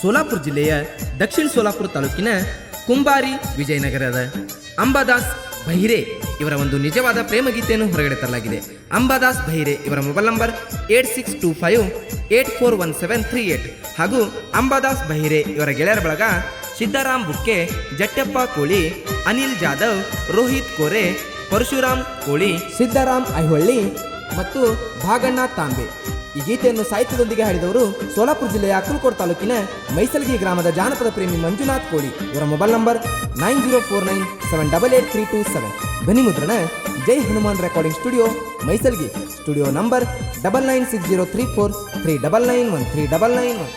ಸೋಲಾಪುರ ಜಿಲ್ಲೆಯ ದಕ್ಷಿಣ ಸೋಲಾಪುರ ತಾಲೂಕಿನ ಕುಂಬಾರಿ ವಿಜಯನಗರದ ಅಂಬಾದಾಸ್ ಭೈರೆ ಇವರ ಒಂದು ನಿಜವಾದ ಪ್ರೇಮ ಗೀತೆಯನ್ನು ಹೊರಗಡೆ ತರಲಾಗಿದೆ. ಅಂಬಾದಾಸ್ ಭೈರೆ ಇವರ mobile number eight six two five eight four one seven three eight ಹಾಗೂ ಅಂಬಾದಾಸ್ ಬಹಿರೆ ಇವರ ಗೆಳೆಯರ ಬಳಗ ಸಿದ್ದರಾಮ್ ಬುಕ್ಕೆ ಜಟ್ಟಪ್ಪ ಕೋಳಿ, ಅನಿಲ್ ಜಾಧವ್, ರೋಹಿತ್ ಕೋರೆ, ಪರಶುರಾಮ್ ಕೋಳಿ ಸಿದ್ದರಾಮ್ ಐಹೊಳ್ಳಿ ಮತ್ತು ಭಾಗಣ್ಣ ತಾಂಬೆ. ಈ ಗೀತೆಯನ್ನು ಸಾಹಿತ್ಯದೊಂದಿಗೆ ಹಾಡಿದವರು ಸೋಲಾಪುರ ಜಿಲ್ಲೆಯ ಅಕ್ಕಲ್ಕೋಟ್ ತಾಲೂಕಿನ ಮೈಸಲ್ಗಿ ಗ್ರಾಮದ ಜಾನಪದ ಪ್ರೇಮಿ ಮಂಜುನಾಥ್ ಕೋಳಿ. ಇವರ mobile number nine zero four nine seven double eight three two seven. ಧ್ವನಿ ಮುದ್ರಣ, Jai Hanuman recording studio Maisalgi. Studio number double nine six zero three four three double nine one, three double nine one.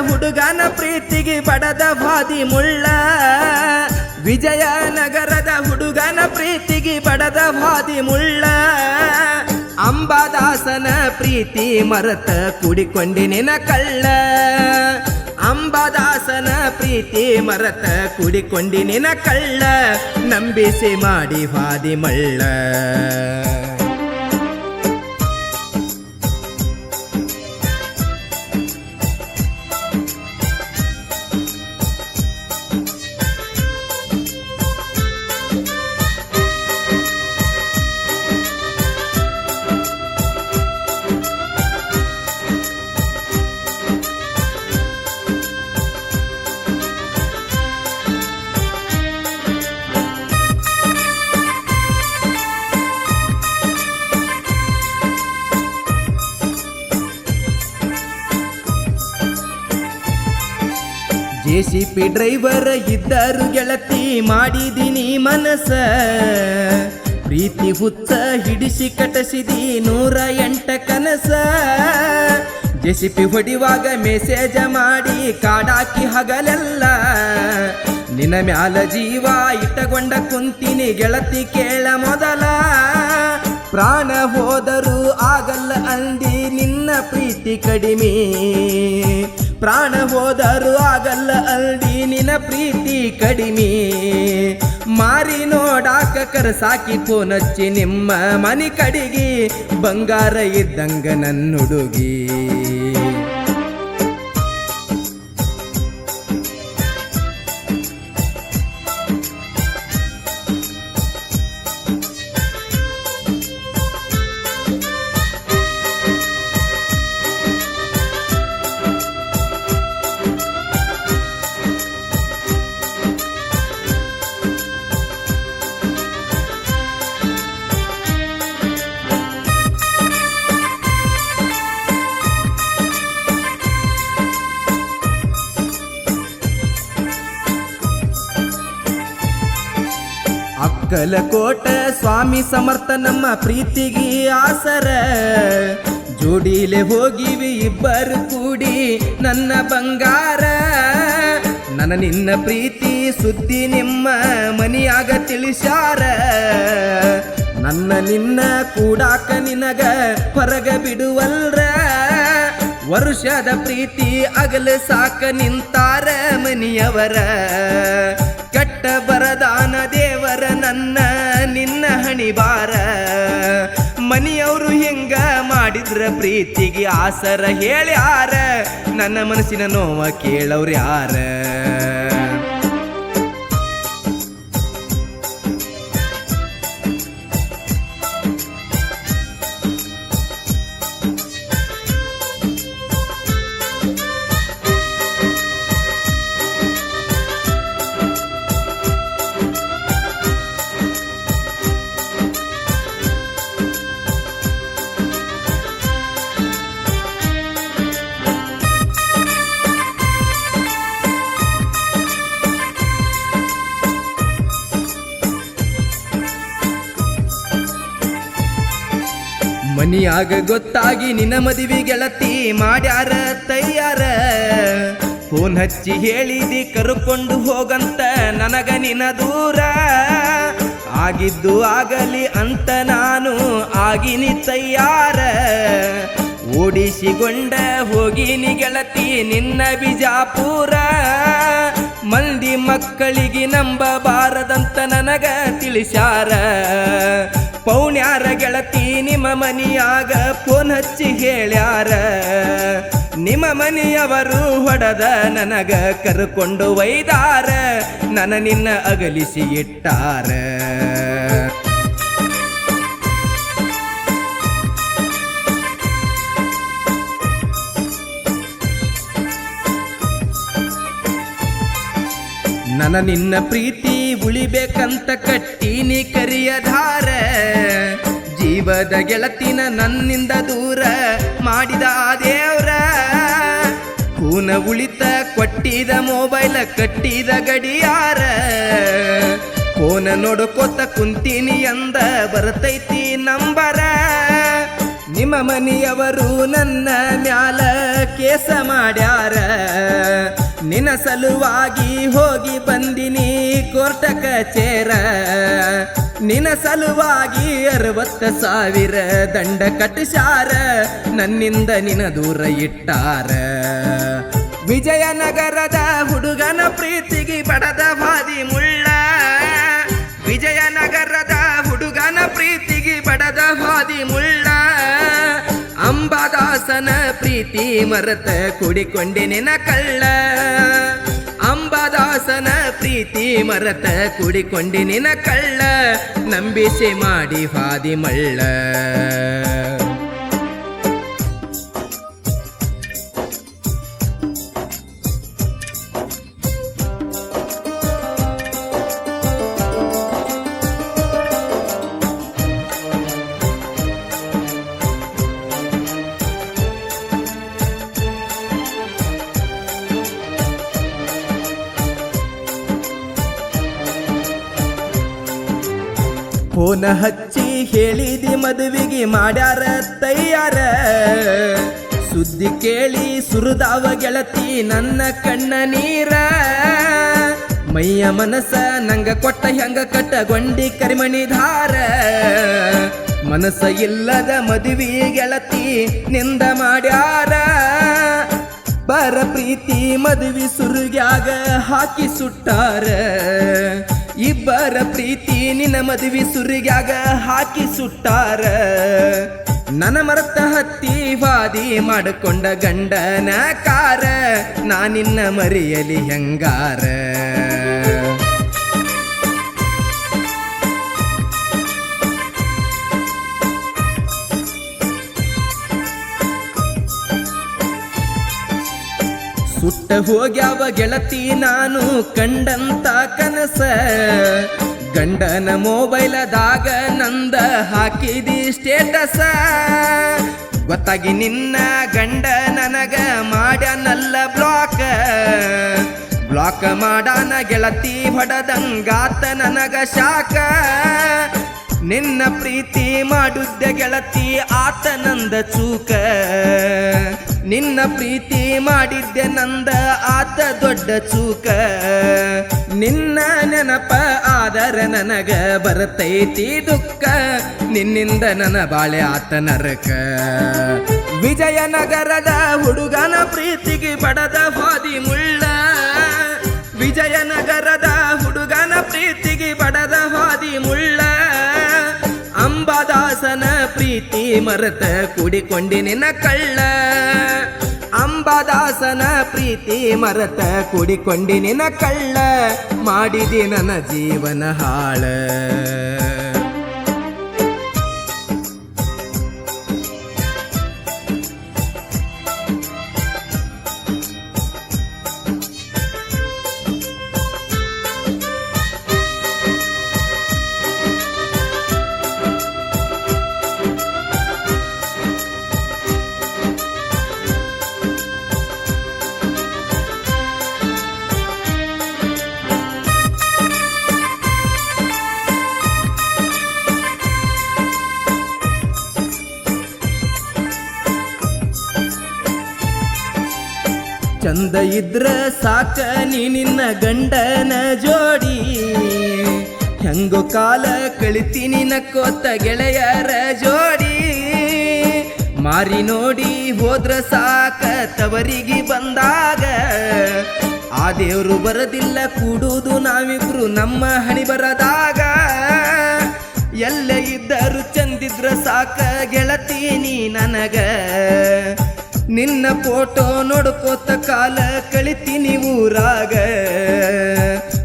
ಹುಡುಗನ ಪ್ರೀತಿಗೆ ಬಡದ ಬಾದಿ ಮುಳ್ಳ. ವಿಜಯನಗರದ ಹುಡುಗನ ಪ್ರೀತಿಗೆ ಬಡದ ಬಾದಿ ಮುಳ್ಳ. ಅಂಬಾದಾಸನ ಪ್ರೀತಿ ಮರತ ಕುಡಿಕೊಂಡಿನಿನ ಕಳ್ಳ. ಅಂಬಾದಾಸನ ಪ್ರೀತಿ ಮರತ ಕುಡಿಕೊಂಡಿನಿನ ಕಳ್ಳ. ನಂಬಿಸಿ ಮಾಡಿ ಹಾದಿ ಮಳ್ಳ. ಜೆಸಿಪಿ ಡ್ರೈವರ್ ಇದ್ದರು ಗೆಳತಿ ಮಾಡಿದಿನಿ ಮನಸ. ಪ್ರೀತಿ ಹುತ್ತ ಹಿಡಿಸಿ ಕಟಸಿದಿ ನೂರ ಎಂಟ ಕನಸ. ಜೆಸಿಪಿ ಹೊಡಿವಾಗ ಮೆಸೇಜ ಮಾಡಿ ಕಾಡಾಕಿ ಹಗಲೆಲ್ಲ. ನಿನ್ನ ಮ್ಯಾಲ ಜೀವ ಇಟ್ಟಗೊಂಡ ಕುಂತಿನಿ ಗೆಳತಿ ಕೇಳ ಮೊದಲ. ಪ್ರಾಣ ಹೋದರೂ ಆಗಲ್ಲ ಅಂದಿ ನಿನ್ನ ಪ್ರೀತಿ ಕಡಿಮೆ. ಪ್ರಾಣ ಹೋದರೂ ಆಗಲ್ಲ ಅಲ್ಲಿ ನಿನ ಪ್ರೀತಿ ಕಡಿಮೆ. ಮಾರಿ ನೋಡಾಕ ಕರಸಾಕಿ ಫೋನಚ್ಚಿ ನಿಮ್ಮ ಮನೆ ಕಡಿಗಿ ಬಂಗಾರ ಇದ್ದಂಗ ನನ್ನುಡುಗಿ. ಅಕ್ಕಲಕೋಟ ಸ್ವಾಮಿ ಸಮರ್ಥ ನಮ್ಮ ಪ್ರೀತಿಗೆ ಆಸರ. ಜೋಡಿಲೆ ಹೋಗಿವಿ ಇಬ್ಬರು ಕೂಡಿ ನನ್ನ ಬಂಗಾರ. ನನ್ನ ನಿನ್ನ ಪ್ರೀತಿ ಸುದ್ದಿ ನಿಮ್ಮ ಮನಿಯಾಗ ತಿಳಿಸಾರ. ನನ್ನ ನಿನ್ನ ಕೂಡಾಕ ನಿನಗ ಹೊರಗ ಬಿಡುವಲ್ರ. ವರುಷದ ಪ್ರೀತಿ ಅಗಲ ಸಾಕ ನಿಂತಾರ ಮನಿಯವರ. ಕೆಟ್ಟ ಬರದಾನ ದೇವರ ನನ್ನ, ನಿನ್ನ ಹಣಿಬಾರ ಮನಿಯವರು ಹೆಂಗ ಮಾಡಿದ್ರ ಪ್ರೀತಿಗೆ ಆಸರ ಹೇಳ್ಯಾರ. ನನ್ನ ಮನಸ್ಸಿನ ನೋವ ಕೇಳವ್ರ ಯಾರ? ಮನಿಯಾಗ ಗೊತ್ತಾಗಿ ನಿನ್ನ ಮದುವೆ ಗೆಳತಿ ಮಾಡ್ಯಾರ ತಯ್ಯಾರ ಫೋನ್ ಹಚ್ಚಿ ಹೇಳಿದಿ ಕರ್ಕೊಂಡು ಹೋಗಂತ ನನಗ ನಿನ ದೂರ. ಆಗಿದ್ದು ಆಗಲಿ ಅಂತ ನಾನು ಆಗಿನಿ ತಯ್ಯಾರ ಓಡಿಸಿಕೊಂಡ ಹೋಗಿನಿ ಗೆಳತಿ ನಿನ್ನ ಬಿಜಾಪುರ. ಮಂದಿ ಮಕ್ಕಳಿಗೆ ನಂಬಬಾರದಂತ ನನಗ ತಿಳಿಸ್ಯಾರ. ಪೌಣ್ಯಾರ ಗೆಳತಿ? ನಿಮ್ಮ ಮನಿಯಾಗ ಫೋನ್ ಹಚ್ಚಿ ಹೇಳ್ಯಾರ. ನಿಮ್ಮ ಮನೆಯವರು ಹೊಡೆದ ನನಗ ಕರ್ಕೊಂಡು ಒಯ್ದಾರ. ನನ್ನ ನಿನ್ನ ಅಗಲಿಸಿ ಇಟ್ಟಾರ. ನನ್ನ ನಿನ್ನ ಪ್ರೀತಿ ಉಳಿಬೇಕಂತ ಕಟ್ಟೀನಿ ಕರಿಯಧಾರ ಜೀವದ ಗೆಳತಿನ ನನ್ನಿಂದ ದೂರ ಮಾಡಿದ ದೇವ್ರ. ಕೂನ ಉಳಿತ ಕೊಟ್ಟಿದ ಮೊಬೈಲ, ಕಟ್ಟಿದ ಗಡಿಯಾರ. ಕೋನ ನೋಡ್ಕೋತ ಕುಂತೀನಿ ಅಂದ, ಬರ್ತೈತಿ ನಂಬರ. ನಿಮ್ಮ ಮನೆಯವರು ನನ್ನ ಮ್ಯಾಲ ಕೇಸ ಮಾಡ್ಯಾರ. ನಿನ್ನ ಸಲುವಾಗಿ ಹೋಗಿ ಬಂದಿನಿ ಕೋರ್ಟ ಕಚೇರ. ನಿನ್ನ ಸಲುವಾಗಿ ಅರವತ್ತ ಸಾವಿರ ದಂಡ ಕಟ್ಟಿಸಾರ. ನನ್ನಿಂದ ನಿನ ದೂರ ಇಟ್ಟಾರ. ವಿಜಯನಗರದ ಹುಡುಗನ ಪ್ರೀತಿಗೆ ಬಡದ ಬಾದಿ ಮುಳ್ಳ ಅಂಬದಾಸನ ಪ್ರೀತಿ ಮರತ ಕುಡಿಕೊಂಡೆ ನಿನ ಕಳ್ಳ ಅಂಬದಾಸನ ಪ್ರೀತಿ ಮರತ ಕುಡಿಕೊಂಡೆ ನಿನ ಕಳ್ಳ ನಂಬಿಸಿ ಮಾಡಿ ಹಾದಿ ಮಳ್ಳ ಫೋನ ಹಚ್ಚಿ ಹೇಳಿದಿ ಮದುವೆಗೆ ಮಾಡ್ಯಾರ ತಯ್ಯಾರ ಸುದ್ದಿ ಕೇಳಿ ಸುರಿದಾವ ಗೆಳತಿ ನನ್ನ ಕಣ್ಣ ನೀರ. ಮೈಯ ಮನಸ ನಂಗ ಕೊಟ್ಟ ಹೆಂಗ ಕಟ್ಟಗೊಂಡಿ ಕರಿಮಣಿ ಧಾರ. ಮನಸ ಇಲ್ಲದ ಮದುವೆ ಗೆಳತಿ ನಿಂದ ಮಾಡ್ಯಾರ. ಬರ ಪ್ರೀತಿ ಮದುವೆ ಸುರುಗ್ಯಾಗ ಹಾಕಿ ಸುಟ್ಟಾರ. ಇಬ್ಬರ ಪ್ರೀತಿ ನಿನ್ನ ಮದುವೆ ಸುರಿಗ್ಯಾಗ ಹಾಕಿ ಸುಟ್ಟಾರ. ನನ್ನ ಮರತ ಹತ್ತಿ ವಾದಿ ಮಾಡಿಕೊಂಡ ಗಂಡನ ಕಾರ ನಾನಿನ್ನ ಮರಿಯಲಿ ಹೆಂಗಾರ. ಸುಟ್ಟ ಹೋಗ್ಯಾವ ಗೆಳತಿ ನಾನು ಕಂಡಂತ ಕನಸ. ಗಂಡನ ಮೊಬೈಲದಾಗ ನಂದ ಹಾಕಿದಿ ಸ್ಟೇಟಸ. ಗೊತ್ತಾಗಿ ನಿನ್ನ ಗಂಡ ನನಗ ಮಾಡ್ಯಾನಲ್ಲ ಬ್ಲಾಕ್. ಬ್ಲಾಕ್ ಮಾಡಾನ ಗೆಳತಿ ಹೊಡದಂಗಾತ ನನಗ ಶಾಕ. ನಿನ್ನ ಪ್ರೀತಿ ಮಾಡುದ್ದೆ ಗೆಳತಿ ಆತ ನಂದ ಚೂಕ. ನಿನ್ನ ಪ್ರೀತಿ ಮಾಡಿದ್ದೆ ನಂದ ಆತ ದೊಡ್ಡ ಚೂಕ. ನಿನ್ನ ನೆನಪ ಆದರ ನನಗ ಬರ್ತೈತಿ ದುಃಖ. ನಿನ್ನಿಂದ ನನ್ನ ಬಾಳೆ ಆತ ನರಕ. ವಿಜಯನಗರದ ಹುಡುಗನ ಪ್ರೀತಿಗೆ ಬಡದ ಹಾದಿ ಮುಳ್ಳ ವಿಜಯನಗರದ ಹುಡುಗನ ಪ್ರೀತಿಗೆ ಬಡದ ಹಾದಿ ಮುಳ್ಳ ಅಂಬದಾಸನ ಪ್ರೀತಿ ಮರತ ಕುಡಿಕೊಂಡಿ ನಿನ್ನ ಕಳ್ಳ. ಅಂಬದಾಸನ ಪ್ರೀತಿ ಮರತ ಕುಡಿಕೊಂಡಿ ನಿನ್ನ ಕಳ್ಳ ಮಾಡಿದಿ ನನ್ನ ಜೀವನ ಹಾಳ. ಚಂದ ಇದ್ರ ಸಾಕ ನೀ ನಿನ್ನ ಗಂಡನ ಜೋಡಿ. ಹೆಂಗೋ ಕಾಲ ಕಳಿತೀನಿ ನಕ್ಕೋತ ಗೆಳೆಯರ ಜೋಡಿ. ಮಾರಿ ನೋಡಿ ಹೋದ್ರ ಸಾಕ ತವರಿಗೆ ಬಂದಾಗ. ಆ ದೇವರು ಬರದಿಲ್ಲ ಕೂಡುವುದು ನಾವಿಬ್ರು ನಮ್ಮ ಹಣಿ ಬರದಾಗ. ಎಲ್ಲ ಇದ್ದರು ಚಂದಿದ್ರ ಸಾಕ ನನಗ ನಿನ್ನ ಫೋಟೋ ನೋಡ್ಕೋತ ಕಾಲ ಕಳಿತೀನಿ ಊರಾಗ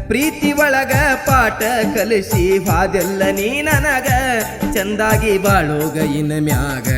ಪ್ರೀತಿ ಒಳಗ ಪಾಠ ಕಲಿಸಿ ಹಾದೆಲ್ಲ ನೀ ನನಗ. ಚಂದಾಗಿ ಬಾಳೋಗ ಇನ್ನ ಮ್ಯಾಗ.